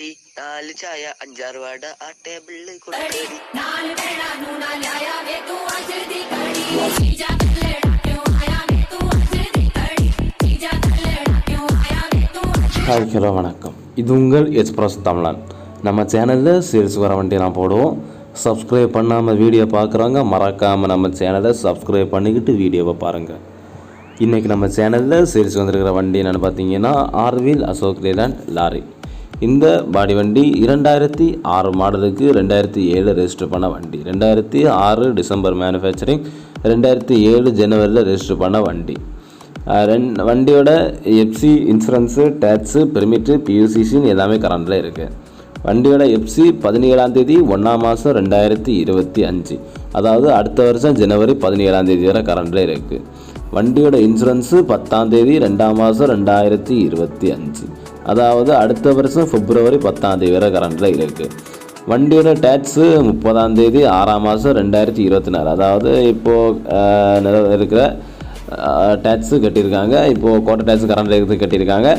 ചായ അഞ്ചാറ് ആ ടേബിളിൽ ஹாய் ஹலோ வணக்கம் இது உங்கள் எக்ஸ்பிரஸ் தமிழன் நம்ம சேனலில் சேல்ஸ் வர வண்டி நான் போடுவோம் சப்ஸ்கிரைப் பண்ணாமல் வீடியோ பார்க்குறவங்க மறக்காமல் நம்ம சேனலை சப்ஸ்கிரைப் பண்ணிக்கிட்டு வீடியோவை பாருங்கள் இன்றைக்கி நம்ம சேனலில் சேல்ஸ் வந்திருக்கிற வண்டி என்னென்னு பார்த்தீங்கன்னா ஆர்வில் அசோக் லேண்ட் லாரி இந்த பாடி வண்டி இரண்டாயிரத்தி ஆறு மாடலுக்கு ரெண்டாயிரத்தி ஏழு ரெஜிஸ்டர் பண்ண வண்டி. ரெண்டாயிரத்தி ஆறு டிசம்பர் மேனுஃபேக்சரிங் ரெண்டாயிரத்தி ஏழு ஜனவரியில் ரெஜிஸ்டர் பண்ண வண்டி. ரெண் வண்டியோட எஃப்சி இன்சூரன்ஸு டேக்ஸு பெர்மிட்டு பியூசிசின்னு எல்லாமே கரண்டில் இருக்குது வண்டியோட எஃப்சி பதினேழாம் தேதி ஒன்றாம் மாதம் ரெண்டாயிரத்தி இருபத்தி அஞ்சு. அதாவது அடுத்த வருஷம் ஜனவரி பதினேழாம் தேதி வரை கரண்டில் இருக்குது வண்டியோட இன்சூரன்ஸு பத்தாம் தேதி ரெண்டாம் மாதம் ரெண்டாயிரத்தி இருபத்தி அஞ்சு. அதாவது அடுத்த வருஷம் பிப்ரவரி பத்தாம் தேதி வரை கரண்டில் இருக்குது வண்டியோட டேக்ஸு முப்பதாம் தேதி ஆறாம் மாதம் ரெண்டாயிரத்தி இருபத்தி நாலு. அதாவது இப்போது இருக்கிற டேக்ஸு கட்டியிருக்காங்க. இப்போது கோட்டை டேக்ஸ் கரண்ட் இருக்குது கட்டியிருக்காங்க.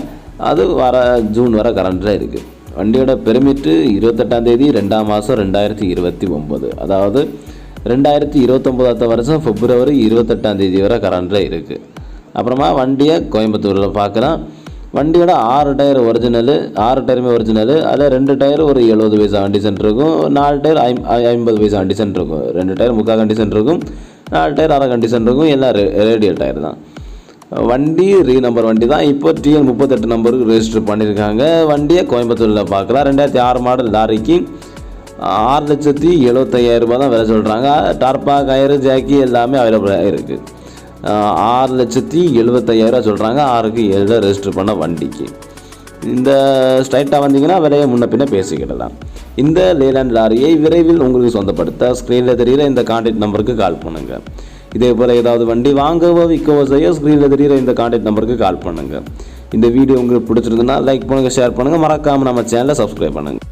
அது வர ஜூன் வர கரண்டில் இருக்குது வண்டியோட பெருமிட்டு இருபத்தெட்டாம் தேதி ரெண்டாம் மாதம் ரெண்டாயிரத்தி இருபத்தி ஒம்பது அதாவது ரெண்டாயிரத்தி இருபத்தொம்போதாத்த வருஷம் பிப்ரவரி இருபத்தெட்டாம் தேதி வரை கரண்டில் இருக்குது அப்புறமா வண்டியை கோயம்புத்தூரில் பார்க்குறோம் வண்டியோட ஆறு டயர் ஒரிஜினலு ஆறு டயருமே ஒரிஜினலு அதில் ரெண்டு டயர் ஒரு எழுபது பைசா கண்டிஷன் இருக்கும். நாலு டயர் ஐம் ஐ- ஐம்பது பைசா கண்டிஷன் இருக்கும். ரெண்டு டயர் முக்கால் கண்டிஷன் இருக்கும். நாலு டயர் அரை கண்டிஷன் இருக்கும். எல்லாம் ரே ரேடியோ டயர் தான். வண்டி ரீ நம்பர் வண்டி தான். இப்போ டிஎன் முப்பத்தெட்டு நம்பருக்கு ரெஜிஸ்டர் பண்ணியிருக்காங்க வண்டியை கோயம்புத்தூரில் பார்க்கலாம். ரெண்டாயிரத்தி ஆறு மாடல் லாரிக்கு ஆறு லட்சத்தி எழுபத்தையாயிரரூபா தான் விலை சொல்கிறாங்க டார்பா கயிறு ஜாக்கி எல்லாமே அவைலபிளாக இருக்குது ஆறு லட்சத்தி எழுபத்தையாயிரம் சொல்கிறாங்க ஆறுக்கு ஏழு ரெஜிஸ்டர் பண்ண வண்டிக்கு. இந்த ஸ்ட்ரைட்டாக வந்தீங்கன்னா விலையை முன்ன பின்ன பேசிக்கிடலாம். இந்த லேலாண்ட் லாரியை விரைவில் உங்களுக்கு சொந்தப்படுத்த ஸ்க்ரீனில் தெரிகிற இந்த கான்டாக்ட் நம்பருக்கு கால் பண்ணுங்கள் இதே போல் ஏதாவது வண்டி வாங்கவோ விற்கவோ செய்ய ஸ்க்ரீனில் தெரிகிற இந்த கான்டாக்ட் நம்பருக்கு கால் பண்ணுங்கள் இந்த வீடியோ உங்களுக்கு பிடிச்சிருக்குன்னா லைக் பண்ணுங்கள் ஷேர் பண்ணுங்கள் மறக்காமல் நம்ம சேனலை சப்ஸ்கிரைப் பண்ணுங்கள்